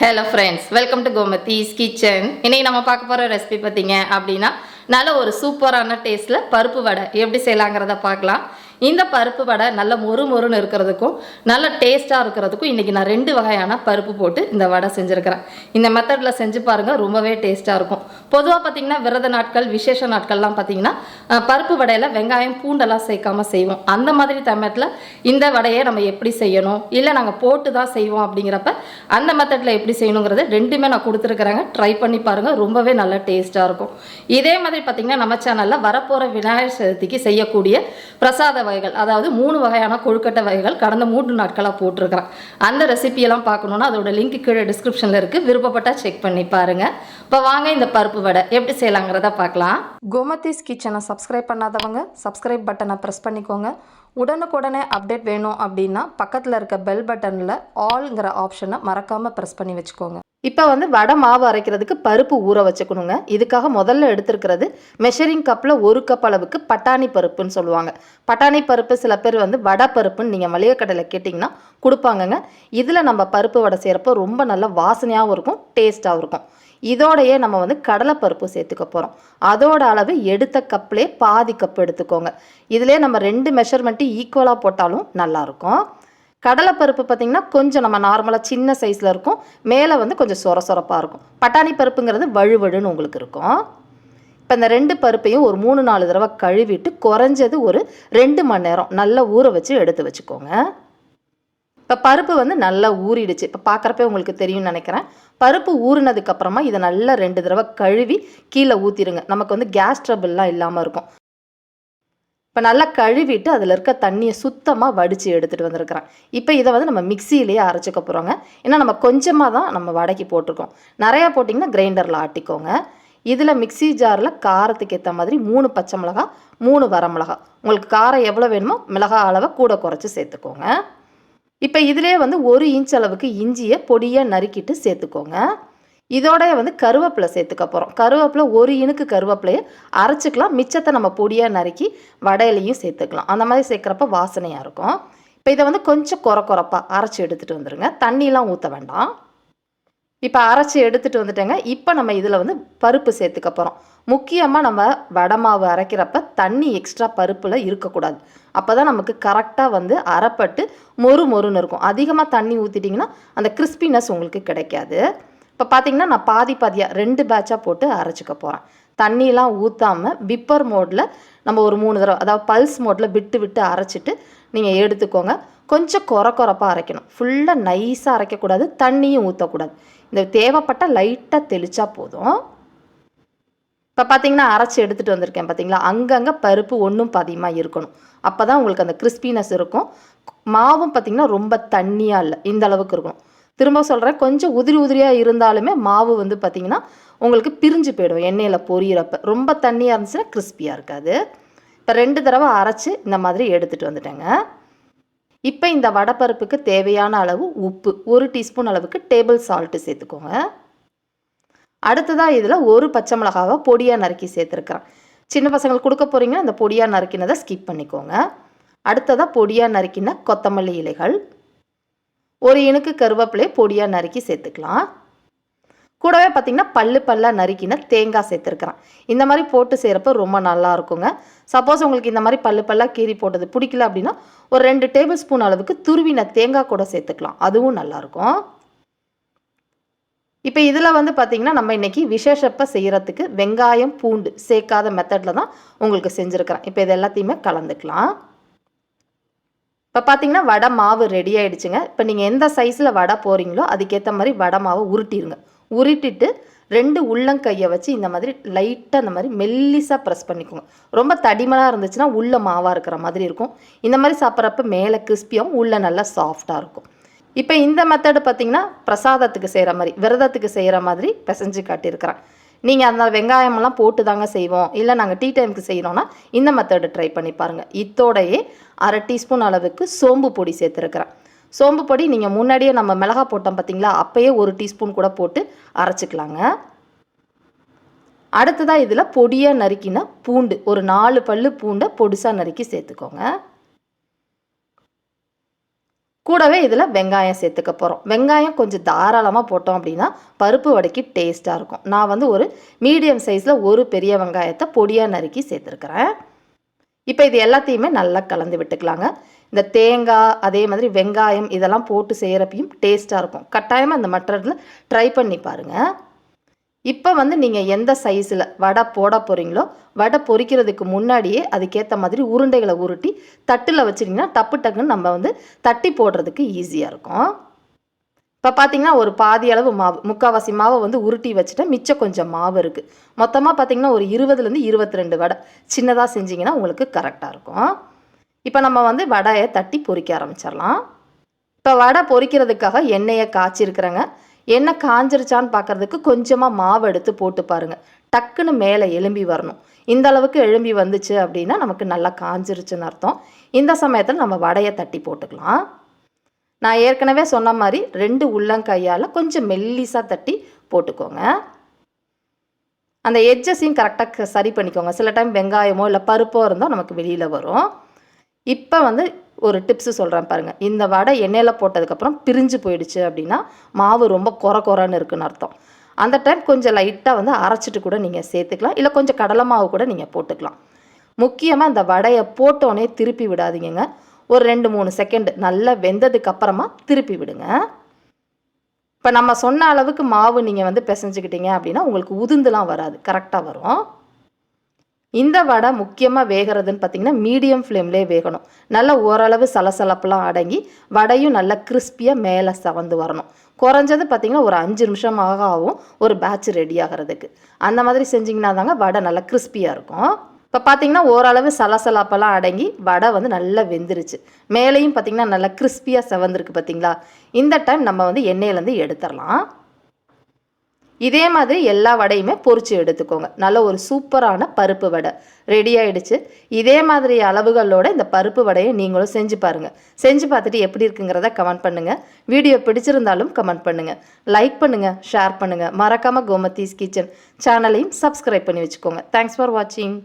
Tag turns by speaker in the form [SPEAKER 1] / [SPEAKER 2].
[SPEAKER 1] Hello friends welcome to Gomathi's kitchen இன்னைக்கு நம்ம பார்க்க போகிற ரெசிபி பார்த்தீங்க அப்படின்னா நல்ல ஒரு சூப்பரான டேஸ்ட்டில் பருப்பு வடை. எப்படி செய்யலாங்கிறத பார்க்கலாம். இந்த பருப்பு வடை நல்ல மொறு மொறுன்னு இருக்கிறதுக்கும் நல்ல டேஸ்ட்டாக இருக்கிறதுக்கும் இன்றைக்கி நான் ரெண்டு வகையான பருப்பு போட்டு இந்த வடை செஞ்சுருக்கிறேன். இந்த மெத்தடில் செஞ்சு பாருங்கள் ரொம்பவே டேஸ்ட்டாக இருக்கும். பொதுவாக பார்த்தீங்கன்னா விரத நாட்கள் விசேஷ நாட்கள்லாம் பார்த்தீங்கன்னா பருப்பு வடையில் வெங்காயம் பூண்டெல்லாம் சேர்க்காம செய்வோம். அந்த மாதிரி தமிழத்தில் இந்த வடையை நம்ம எப்படி செய்யணும்? இல்லை நாங்கள் போட்டு தான் செய்வோம் அப்படிங்கிறப்ப அந்த மெத்தடில் எப்படி செய்யணுங்கிறது ரெண்டுமே நான் கொடுத்துருக்குறேங்க. ட்ரை பண்ணி பாருங்கள் ரொம்பவே நல்ல டேஸ்ட்டாக இருக்கும். இதே மாதிரி பார்த்தீங்கன்னா நம்ம சேனலில் வரப்போகிற விநாயகர் சதுர்த்திக்கு செய்யக்கூடிய பிரசாத வகைகள் அதாவது மூணு வகையான கொழுக்கட்டை வகைகள் கடந்த மூன்று நாட்களாக போட்டிருக்கிறேன் அந்த ரெசிபியெல்லாம் பார்க்கணுன்னா அதோட லிங்க் கீழே டிஸ்கிரிப்ஷனில் இருக்குது விருப்பப்பட்டா செக் பண்ணி பாருங்கள் இப்போ வாங்க இந்த பருப்பு வடை எப்படி செய்யலாங்கிறத பார்க்கலாம். கோமதிஸ் கிச்சனை சப்ஸ்கிரைப் பண்ணாதவங்க சப்ஸ்கிரைப் பட்டனை ப்ரெஸ் பண்ணிக்கோங்க. உடனுக்குடனே அப்டேட் வேணும் அப்படின்னா பக்கத்தில் இருக்க பெல் பட்டனில் ஆல்ங்கிற ஆப்ஷனை மறக்காமல் ப்ரெஸ் பண்ணி வச்சுக்கோங்க. இப்போ வந்து வடை மாவு அரைக்கிறதுக்கு பருப்பு ஊற வச்சுக்கணுங்க. இதுக்காக முதல்ல எடுத்துருக்கிறது மெஷரிங் கப்பில் ஒரு கப் அளவுக்கு பட்டாணி பருப்புன்னு சொல்லுவாங்க. பட்டாணி பருப்பு சில பேர் வந்து வடை பருப்புன்னு நீங்கள் மளிகை கடையில் கேட்டிங்கன்னா கொடுப்பாங்கங்க. இதில் நம்ம பருப்பு வடை செய்கிறப்போ ரொம்ப நல்ல வாசனையாகவும் இருக்கும் டேஸ்ட்டாகவும் இருக்கும். இதோடையே நம்ம வந்து கடலைப்பருப்பு சேர்த்துக்க போகிறோம் அதோட அளவு எடுத்த கப்லேயே பாதி கப் எடுத்துக்கோங்க. இதிலே நம்ம ரெண்டு மெஷர்மெண்ட்டு ஈக்குவலாக போட்டாலும் நல்லாயிருக்கும் கடலைப்பருப்பு பார்த்திங்கன்னா கொஞ்சம் நம்ம நார்மலாக சின்ன சைஸில் இருக்கும். மேலே வந்து கொஞ்சம் சொர சொரப்பாக இருக்கும். பட்டாணி பருப்புங்கிறது வழுவழுன்னு உங்களுக்கு இருக்கும். இப்போ இந்த ரெண்டு பருப்பையும் ஒரு மூணு நாலு தடவை கழுவிட்டு குறைஞ்சது ஒரு ரெண்டு மணி நேரம் நல்லா ஊற வச்சு எடுத்து வச்சுக்கோங்க. இப்போ பருப்பு வந்து நல்லா ஊறிடுச்சு. இப்போ பார்க்குறப்ப உங்களுக்கு தெரியும்னு நினைக்கிறேன். பருப்பு ஊறினதுக்கப்புறமா இதை நல்லா ரெண்டு தடவை கழுவி கீழே ஊற்றிடுங்க நமக்கு வந்து கேஸ் ட்ரபிள்லாம் இல்லாமல் இருக்கும். இப்போ நல்லா கழுவிட்டு அதில் இருக்க தண்ணியை சுத்தமாக வடித்து எடுத்துகிட்டு வந்திருக்கிறேன். இப்போ இதை வந்து நம்ம மிக்சியிலேயே அரைச்சிக்க போகிறோங்க ஏன்னா நம்ம கொஞ்சமாக தான் நம்ம வடைக்கு போட்டிருக்கோம். நிறையா போட்டிங்கன்னா கிரைண்டரில் ஆட்டிக்கோங்க. இதில் மிக்ஸி ஜாரில் காரத்துக்கு ஏற்ற மாதிரி மூணு பச்சை மிளகா மூணு வரமிளகா உங்களுக்கு காரம் எவ்வளோ வேணுமோ மிளகா அளவை கூட குறைச்சி சேர்த்துக்கோங்க. இப்போ இதிலே வந்து ஒரு இன்ச் அளவுக்கு இஞ்சியை பொடியாக நறுக்கிட்டு சேர்த்துக்கோங்க. இதோடய வந்து கருவேப்பிலை சேர்த்துக்க போகிறோம் கருவேப்பிலை ஒரு இனுக்கு கருவேப்பிலையை அரைச்சிக்கலாம். மிச்சத்தை நம்ம பொடியாக நறுக்கி வடையிலையும் சேர்த்துக்கலாம். அந்த மாதிரி சேர்க்குறப்ப வாசனையாக இருக்கும். இப்போ இதை வந்து கொஞ்சம் குற குறப்பாக அரைச்சி எடுத்துகிட்டு வந்துடுங்க தண்ணிலாம் ஊற்ற வேண்டாம். இப்போ அரைச்சி எடுத்துகிட்டு வந்துட்டேங்க. இப்போ நம்ம இதில் வந்து பருப்பு சேர்த்துக்க போகிறோம் முக்கியமாக நம்ம வடை மாவு அரைக்கிறப்ப தண்ணி எக்ஸ்ட்ரா பருப்பில் இருக்கக்கூடாது. அப்போ தான் நமக்கு கரெக்டாக வந்து அரைப்பட்டு மொறு மொறுன்னு இருக்கும். அதிகமாக தண்ணி ஊற்றிட்டிங்கன்னா அந்த கிறிஸ்பினஸ் உங்களுக்கு கிடைக்காது. இப்போ பார்த்தீங்கன்னா நான் பாதி பாதியாக ரெண்டு பேட்சாக போட்டு அரைச்சிக்க போகிறேன் தண்ணியெலாம் ஊற்றாமல் பிப்பர் மோடில் நம்ம ஒரு மூணு தடவை அதாவது பல்ஸ் மோடில் விட்டு விட்டு அரைச்சிட்டு நீங்கள் எடுத்துக்கோங்க. கொஞ்சம் குற குறப்பாக அரைக்கணும். ஃபுல்லாக நைஸாக அரைக்கக்கூடாது தண்ணியும் ஊற்றக்கூடாது இந்த தேவைப்பட்ட லைட்டாக தெளித்தா போதும். இப்போ பார்த்தீங்கன்னா அரைச்சி எடுத்துகிட்டு வந்திருக்கேன் பார்த்தீங்களா அங்கங்கே பருப்பு ஒன்றும் பாதியமாக இருக்கணும். அப்போ தான் உங்களுக்கு அந்த கிறிஸ்பினஸ் இருக்கும். மாவும் பார்த்தீங்கன்னா ரொம்ப தண்ணியாக இல்லை இந்த அளவுக்கு இருக்கணும் திரும்ப சொல்கிறேன் கொஞ்சம் உதிரி உதிரியாக இருந்தாலுமே மாவு வந்து பார்த்தீங்கன்னா உங்களுக்கு பிரிஞ்சு போயிடும் எண்ணெயில் பொரியிறப்ப. ரொம்ப தண்ணியாக இருந்துச்சுன்னா கிறிஸ்பியாக இருக்காது. இப்போ ரெண்டு தடவை அரைச்சி இந்த மாதிரி எடுத்துகிட்டு வந்துட்டேங்க. இப்போ இந்த வடைப்பருப்புக்கு தேவையான அளவு உப்பு ஒரு டீஸ்பூன் அளவுக்கு டேபிள் சால்ட்டு சேர்த்துக்கோங்க. அடுத்ததாக இதில் ஒரு பச்சை மிளகாவை பொடியாக நறுக்கி சேர்த்துருக்குறேன். சின்ன பசங்களுக்கு கொடுக்க போகிறீங்கன்னா அந்த பொடியாக நறுக்கினதை ஸ்கிப் பண்ணிக்கோங்க. அடுத்ததாக பொடியாக நறுக்கின கொத்தமல்லி இலைகள். ஒரு இனுக்கு கருவேப்பிலையை பொடியாக நறுக்கி சேர்த்துக்கலாம். கூடவே பார்த்திங்கன்னா பல்லு பல்லாக நறுக்கின தேங்காய் சேர்த்துருக்குறேன். இந்த மாதிரி போட்டு செய்கிறப்ப ரொம்ப நல்லா இருக்குங்க. சப்போஸ் உங்களுக்கு இந்த மாதிரி பல்லு பல்லாக கீறி போட்டது பிடிக்கல அப்படின்னா ஒரு ரெண்டு டேபிள் ஸ்பூன் அளவுக்கு துருவின தேங்காய் கூட சேர்த்துக்கலாம். அதுவும் நல்லாயிருக்கும் இப்போ இதில் வந்து பார்த்திங்கன்னா நம்ம இன்றைக்கி விசேஷப்ப செய்கிறதுக்கு வெங்காயம் பூண்டு சேர்க்காத மெத்தடில் தான் உங்களுக்கு செஞ்சுருக்கிறேன். இப்போ இது எல்லாத்தையுமே கலந்துக்கலாம். இப்போ பார்த்தீங்கன்னா வடை மாவு ரெடி ஆகிடுச்சுங்க இப்போ நீங்கள் எந்த சைஸில் வடை போகிறீங்களோ அதுக்கேற்ற மாதிரி வடை மாவை உருட்டிடுங்க உருட்டிட்டு ரெண்டு உள்ளங்கையை வச்சு இந்த மாதிரி லைட்டாக இந்த மாதிரி மெல்லிஸாக ப்ரெஸ் பண்ணிக்கோங்க. ரொம்ப தடிமனாக இருந்துச்சுன்னா உள்ள மாவாக இருக்கிற மாதிரி இருக்கும். இந்த மாதிரி சாப்பிட்றப்ப மேலே கிறிஸ்பியாகவும் உள்ள நல்லா சாஃப்டாக இருக்கும். இப்போ இந்த மெத்தடு பார்த்தீங்கன்னா பிரசாதத்துக்கு செய்கிற மாதிரி விரதத்துக்கு செய்கிற மாதிரி பிசைஞ்சு காட்டியிருக்கிறேன். நீங்கள் அந்த வெங்காயமெல்லாம் போட்டு தாங்க செய்வோம். இல்லை நாங்கள் டீ டைமுக்கு செய்கிறோன்னா இந்த மெத்தடு ட்ரை பண்ணி பாருங்கள் இத்தோடையே அரை டீஸ்பூன் அளவுக்கு சோம்பு பொடி சேர்த்துருக்குறேன். சோம்பு பொடி நீங்கள் முன்னாடியே நம்ம மிளகா போட்டோம் பார்த்தீங்களா அப்போயே ஒரு டீஸ்பூன் கூட போட்டு அரைச்சிக்கலாங்க. அடுத்ததாக இதில் பொடியாக நறுக்கின பூண்டு ஒரு நாலு பல்லு பூண்டை பொடிசாக நறுக்கி சேர்த்துக்கோங்க. கூடவே இதில் வெங்காயம் சேர்த்துக்க போகிறோம் வெங்காயம் கொஞ்சம் தாராளமாக போட்டோம் அப்படின்னா பருப்பு வடைக்கு டேஸ்ட்டாக இருக்கும். நான் வந்து ஒரு மீடியம் சைஸில் ஒரு பெரிய வெங்காயத்தை பொடியாக நறுக்கி சேர்த்துருக்குறேன். இப்போ இது எல்லாத்தையுமே நல்லா கலந்து விட்டுக்கலாங்க. இந்த தேங்காய் அதே மாதிரி வெங்காயம் இதெல்லாம் போட்டு செய்கிறப்பையும் டேஸ்ட்டாக இருக்கும். கட்டாயமாக இந்த மட்டரில் ட்ரை பண்ணி பாருங்கள் இப்போ வந்து நீங்கள் எந்த சைஸில் வடை போட போகிறீங்களோ வடை பொறிக்கிறதுக்கு முன்னாடியே அதுக்கேற்ற மாதிரி உருண்டைகளை உருட்டி தட்டில் வச்சிட்டிங்கன்னா டப்பு டக்குன்னு நம்ம வந்து தட்டி போடுறதுக்கு ஈஸியாக இருக்கும். இப்போ பார்த்தீங்கன்னா ஒரு பாதி அளவு மாவு முக்கால்வாசி மாவை வந்து உருட்டி வச்சுட்டேன். மிச்சம் கொஞ்சம் மாவு இருக்குது மொத்தமாக பார்த்தீங்கன்னா ஒரு இருபதுலேருந்து இருபத்தி ரெண்டு வடை. சின்னதாக செஞ்சிங்கன்னா உங்களுக்கு கரெக்டாக இருக்கும். இப்போ நம்ம வந்து வடையை தட்டி பொறிக்க ஆரம்பிச்சிடலாம். இப்போ வடை பொறிக்கிறதுக்காக எண்ணெயை காய்ச்சிருக்கிறேங்க. எண்ணெய் காஞ்சிருச்சான்னு பார்க்கறதுக்கு கொஞ்சமாக மாவு எடுத்து போட்டு பாருங்கள் டக்குன்னு மேலே எலும்பி வரணும். இந்த அளவுக்கு எழும்பி வந்துச்சு அப்படின்னா நமக்கு நல்லா காஞ்சிருச்சுன்னு அர்த்தம். இந்த சமயத்தில் நம்ம வடையை தட்டி போட்டுக்கலாம். நான் ஏற்கனவே சொன்ன மாதிரி ரெண்டு உள்ளங்கையால் கொஞ்சம் மெல்லிசாக தட்டி போட்டுக்கோங்க. அந்த எட்ஜஸையும் கரெக்டாக சரி பண்ணிக்கோங்க. சில டைம் வெங்காயமோ இல்லை பருப்போ இருந்தால் நமக்கு வெளியில் வரும். இப்போ வந்து ஒரு டிப்ஸு சொல்கிறேன் பாருங்கள் இந்த வடை எண்ணெயில் போட்டதுக்கப்புறம் பிரிஞ்சு போயிடுச்சு அப்படின்னா மாவு ரொம்ப கொர கொரன்னு இருக்குன்னு அர்த்தம். அந்த டைம் கொஞ்சம் லைட்டாக வந்து அரைச்சிட்டு கூட நீங்கள் சேர்த்துக்கலாம். இல்லை கொஞ்சம் கடலை மாவு கூட நீங்கள் போட்டுக்கலாம். முக்கியமாக இந்த வடையை போட்டோன்னே திருப்பி விடாதீங்க ஒரு ரெண்டு மூணு செகண்ட் நல்லா வெந்ததுக்கு அப்புறமா திருப்பி விடுங்க. இப்போ நம்ம சொன்ன அளவுக்கு மாவு நீங்கள் வந்து பிசைஞ்சுக்கிட்டீங்க அப்படின்னா உங்களுக்கு உதுந்துலாம் வராது. கரெக்டாக வரும். இந்த வடை முக்கியமாக வேகிறதுன்னு பார்த்தீங்கன்னா மீடியம் ஃப்ளேம்லேயே வேகணும். நல்லா ஓரளவு சலசலப்பெலாம் அடங்கி வடையும் நல்லா கிறிஸ்பியாக மேலே சவந்து வரணும். குறைஞ்சது பார்த்திங்கன்னா ஒரு அஞ்சு நிமிஷமாக ஆகும் ஒரு பேட்ச் ரெடி ஆகிறதுக்கு. அந்த மாதிரி செஞ்சிங்கன்னா தாங்க வடை நல்லா கிறிஸ்பியாக இருக்கும். இப்போ பார்த்தீங்கன்னா ஓரளவு சலசலப்பெல்லாம் அடங்கி வடை வந்து நல்லா வெந்துருச்சு. மேலேயும் பார்த்தீங்கன்னா நல்லா கிறிஸ்பியாக செவந்திருக்கு பார்த்தீங்களா இந்த டைம் நம்ம வந்து எண்ணெயிலேருந்து எடுத்துடலாம். இதே மாதிரி எல்லா வடையுமே பொறிச்சு எடுத்துக்கோங்க. நல்ல ஒரு சூப்பரான பருப்பு வடை. ரெடி ஆயிடுச்சு. இதே மாதிரி அளவுகளோட இந்த பருப்பு வடையை நீங்களும் செஞ்சு பாருங்கள் செஞ்சு பார்த்துட்டு எப்படி இருக்குங்கிறத கமெண்ட் பண்ணுங்கள் வீடியோ பிடிச்சிருந்தாலும் கமெண்ட் பண்ணுங்கள் லைக் பண்ணுங்கள் ஷேர் பண்ணுங்கள் மறக்காமல் கோமத்தீஸ் கிச்சன் சேனலையும் சப்ஸ்கிரைப் பண்ணி வச்சுக்கோங்க. தேங்க்ஸ் ஃபார் வாட்சிங்